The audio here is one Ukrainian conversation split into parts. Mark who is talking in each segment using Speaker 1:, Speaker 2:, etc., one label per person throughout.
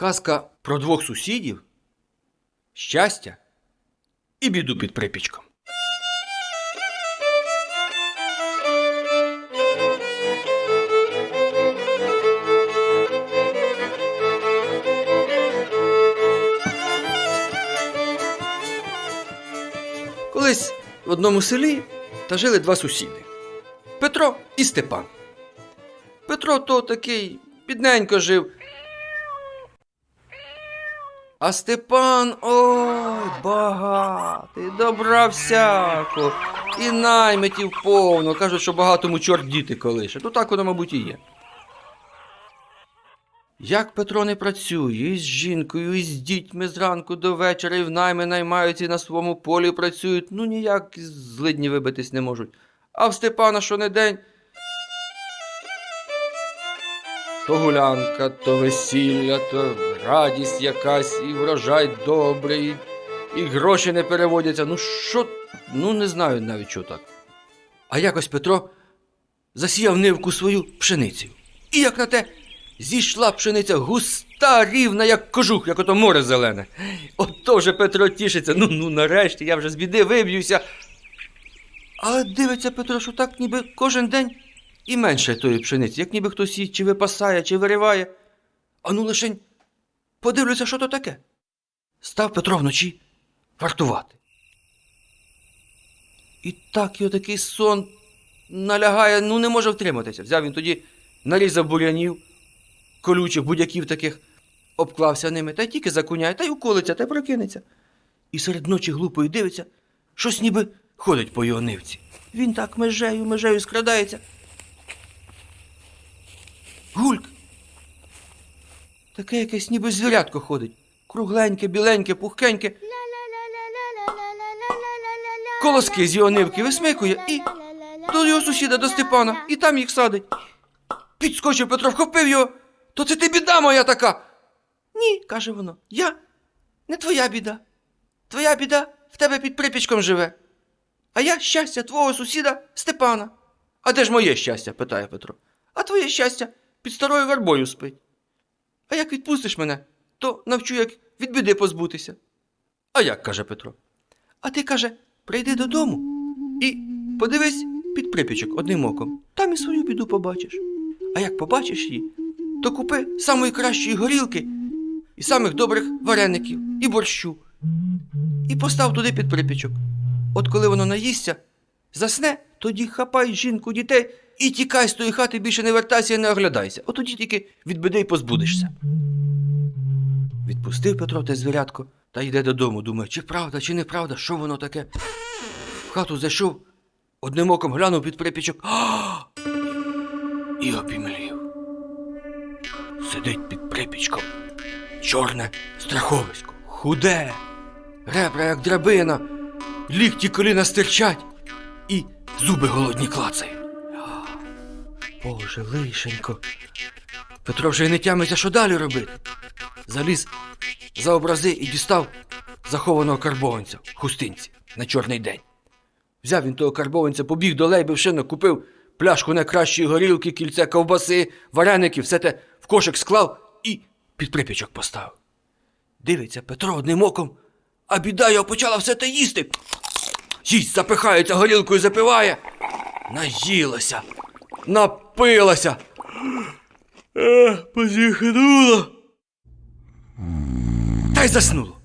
Speaker 1: Казка про двох сусідів, щастя і біду під припічком. Колись в одному селі та жили два сусіди Петро і Степан. Петро то такий бідненько жив. А Степан ой, багатий, добра всяко, і наймитів повно. Кажуть, що багатому чорт діти колише. То так воно, мабуть, і є. Як Петро не працює, і з жінкою, і з дітьми зранку до вечора, і в найми наймаються, і на своєму полі працюють, ну ніяк злидні вибитись не можуть. А в Степана що не день. То гулянка, то весілля, то радість якась, і врожай добрий, і, гроші не переводяться. Ну що, ну не знаю навіть що так. А якось Петро засіяв нивку свою пшеницею. І як на те, зійшла пшениця густа, рівна, як кожух, як ото море зелене. Ото вже Петро тішиться. Ну, ну нарешті я вже з біди виб'юся. Але дивиться Петро, що так ніби кожен день і менше тої пшениці, як ніби хтось її чи випасає, чи вириває. А ну лишень подивлюся, що то таке. Став Петро вночі вартувати. І так його такий сон налягає, ну не може втриматися. Взяв він тоді, нарізав бурянів, колючих будяків таких, обклався ними, та й тільки закуняє, та й уколиться, та й прокинеться. І серед ночі глупої дивиться, щось ніби ходить по його нивці. Він так межею, межею скрадається. Гульк. Таке якесь ніби звірятко ходить. Кругленьке, біленьке, пухкеньке. Колоски з його нивки висмикує і до його сусіда, до Степана, і там їх садить. Підскочив Петро, вхопив його. То це ти біда моя така. Ні, каже воно, я не твоя біда. Твоя біда в тебе під припічком живе. А я щастя твого сусіда Степана. А де ж моє щастя? питає Петро. А твоє щастя під старою вербою спить. А як відпустиш мене, то навчу, як від біди позбутися. А як, каже Петро. А ти, каже, прийди додому і подивись під припічок одним оком. Там і свою біду побачиш. А як побачиш її, то купи самої кращої горілки і самих добрих вареників і борщу. І постав туди під припічок. От коли воно наїсться, засне, тоді хапай жінку, дітей і тікай з тої хати, більше не вертайся і не оглядайся. От тоді тільки від біди й позбудешся. Відпустив Петро те звірятко та йде додому. Думає, чи правда, чи неправда, що воно таке. В хату зайшов, одним оком глянув під припічок. І обімлів. Сидить під припічком. Чорне страховисько, худе, ребра, як драбина, лікті коліна стирчать і зуби голодні клацають. Боже, лишенько. Петро вже й не тямиться, що далі робити. Заліз за образи і дістав захованого карбованця в хустинці на чорний день. Взяв він того карбованця, побіг до шинок, купив пляшку найкращої горілки, кільце ковбаси, вареники, все те в кошик склав і під припічок поставив. Дивиться Петро одним оком, а біда його почала все те їсти. Їсть, запихається, горілкою запиває. Наїлася, напилася. Ех, позіхнула. Та й заснуло.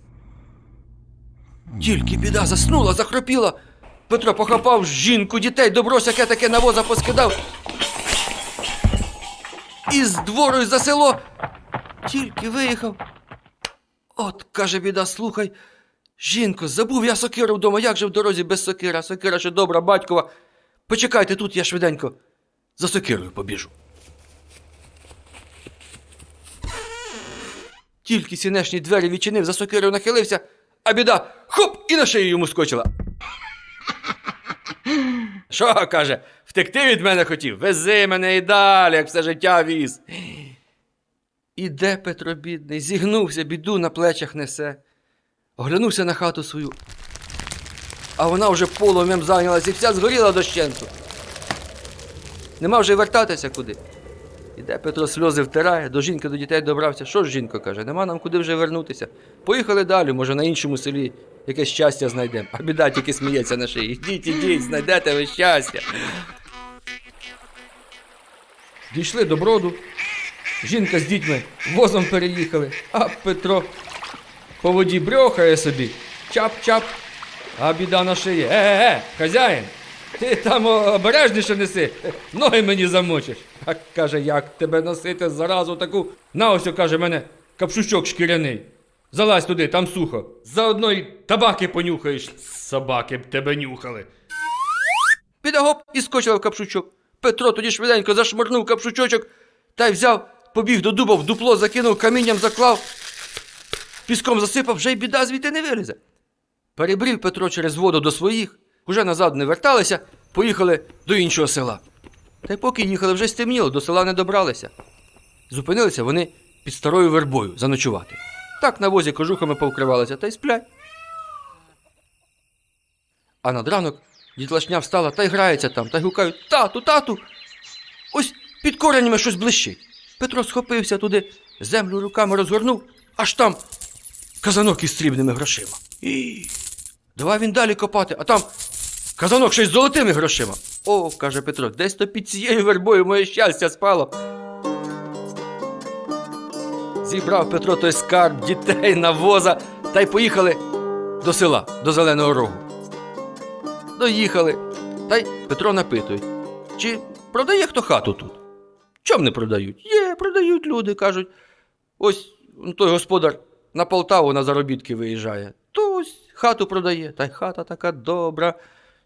Speaker 1: Тільки біда заснула, захропіла. Петро похапав жінку, дітей, добро сяке таке на воза поскидав. І з двору за село тільки виїхав. От, каже біда, слухай. Жінко, забув я сокиру вдома, як же в дорозі без сокира? Сокира ще добра, батькова. Почекайте тут, я швиденько за сокирою побіжу. Тільки сінешні двері відчинив, за сокирою нахилився, а біда хоп і на шию йому скочила. Що, каже, втекти від мене хотів? Вези мене і далі, як все життя віз. Іде Петро бідний, зігнувся, біду на плечах несе. Оглянувся на хату свою. А вона вже полум'ям зайнялась і вся згоріла дощенту. Нема вже вертатися куди. Іде Петро сльози втирає, до жінки, до дітей добрався. Що ж жінка каже, нема нам куди вже вернутися. Поїхали далі, може на іншому селі якесь щастя знайдемо. А біда тільки сміється на шиї. Ідіть, ідіть, знайдете ви щастя. Дійшли до броду. Жінка з дітьми возом переїхали, а Петро по воді брьохає собі. Чап-чап, а біда на шиї. Е-е-е, хазяїн, ти там обережніше неси, ноги мені замочиш. А каже, як тебе носити заразу таку. На ось, каже, мене капшучок шкіряний. Залазь туди, там сухо. Заодно й табаки понюхаєш. Собаки б тебе нюхали. Піда гоп і скочила в капшучок. Петро тоді швиденько зашморнув капшучочок та й взяв, побіг до дуба, в дупло закинув, камінням заклав, піском засипав, вже й біда звідти не вилізе. Перебрів Петро через воду до своїх, уже назад не верталися, поїхали до іншого села. Та й поки їхали, вже стемніло, до села не добралися. Зупинилися вони під старою вербою заночувати. Так на возі кожухами повкривалися та й сплять. А над ранок дітлашня встала та й грається там, та й гукають Тату, тату! Ось під коренями щось блищить. Петро схопився туди, землю руками розгорнув, аж там казанок із срібними грошима. І... Давай він далі копати, а там казанок й з золотими грошима. О, каже Петро, десь то під цією вербою моє щастя спало. Зібрав Петро той скарб, дітей на воза та й поїхали до села, до Зеленого Рогу. Доїхали. Та й Петро напитує, чи продає хто хату тут? Чом не продають? Є, продають люди, кажуть. Ось той господар на Полтаву на заробітки виїжджає. То ось хату продає, та й хата така добра,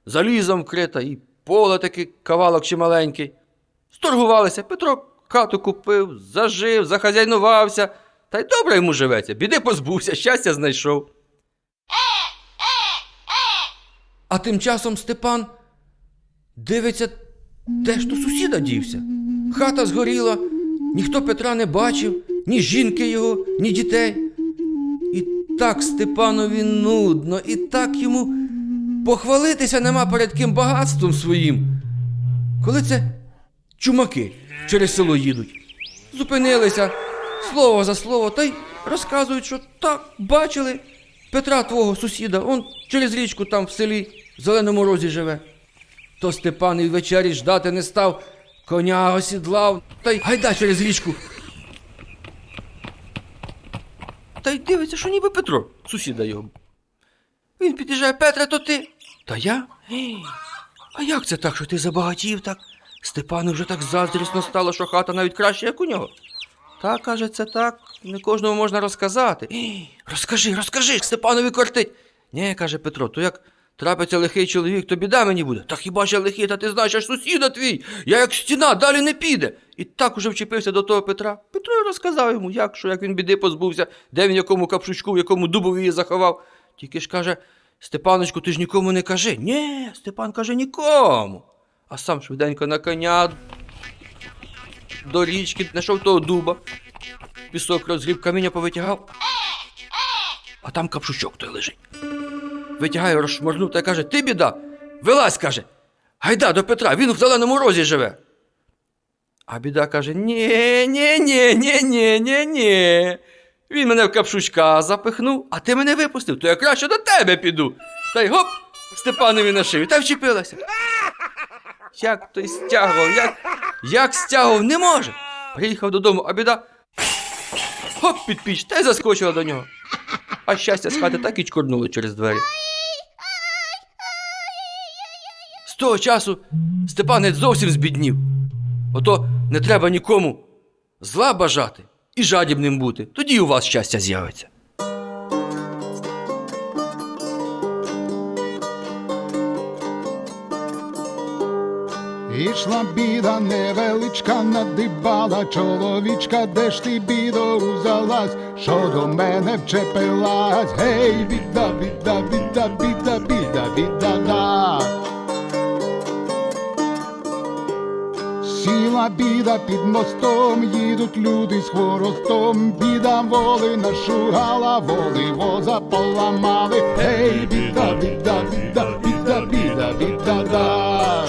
Speaker 1: залізом вкрита, і поле такий кавалок чималенький. Сторгувалися, Петро хату купив, зажив, захазяйнувався, та й добре йому живеться. Біди позбувся, щастя знайшов. А тим часом Степан дивиться, де ж то сусіда дівся. Хата згоріла, ніхто Петра не бачив, ні жінки його, ні дітей. І так Степанові нудно, і так йому похвалитися нема перед ким багатством своїм. Коли це чумаки через село їдуть, зупинилися слово за слово, та й розказують, що так бачили Петра твого сусіда, он через річку там в селі в Зеленому розі живе. То Степан і ввечері ждати не став, коня осідлав, та й гайда через річку. Та й дивиться, що ніби Петро, сусіда його. Він під'їжджає, Петре, то ти. Та я? А як це так, що ти забагатів так? Степану вже так заздрісно стало, що хата навіть краще, як у нього. Та, каже, це так, не кожному можна розказати. Розкажи, розкажи, Степанові кортить. Ні, каже Петро, то як трапиться лихий чоловік, то біда мені буде. Та хіба ще лихий, та ти знаєш, аж сусіда твій, я як стіна, далі не піде. І так уже вчепився до того Петра. Петро й розказав йому, як, що, як він біди позбувся, де він якому капшучку, в якому дубові її заховав. Тільки ж каже, Степаночку, ти ж нікому не кажи. Ні, Степан каже нікому. А сам швиденько на коня до річки, знайшов того дуба, пісок розгріб, каміння повитягав. А там капшучок той лежить. Витягає, розшморнув та каже: Ти біда, вилазь, каже. Гайда до Петра, він в зеленому розі живе. А біда каже: Ні, ні, ні, ні, ні, ні, ні. Він мене в капшучка запихнув, а ти мене випустив, то я краще до тебе піду. Та й гоп, Степанові на шию, та вчепилася. Як той стягував, як, як стягував, не може. Приїхав додому, а біда. Хоп, під піч, та й заскочила до нього. А щастя з хати так і чкорнуло через двері. З того часу Степанець зовсім збіднів. Ото не треба нікому зла бажати і жадібним бути. Тоді у вас щастя з'явиться.
Speaker 2: Ішла біда невеличка, надибала чоловічка, де ж ти бідо узялась, що до мене вчепилась, гей, біда, біда, біда, біда, біда, біда, да. Сіла біда під мостом, їдуть люди з хворостом, біда воли нашугала, воли воза поламали, гей, біда, біда, біда, біда, біда, біда, да.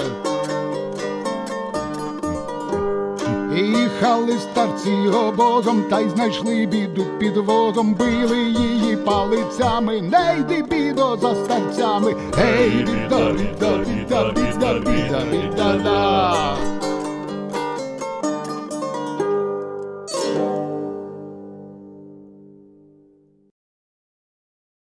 Speaker 2: Їхали старці обозом, та й знайшли біду під возом, били її палицями, не йди бідо за старцями. Гей, біда, біда, біда, біда, біда, біда, да.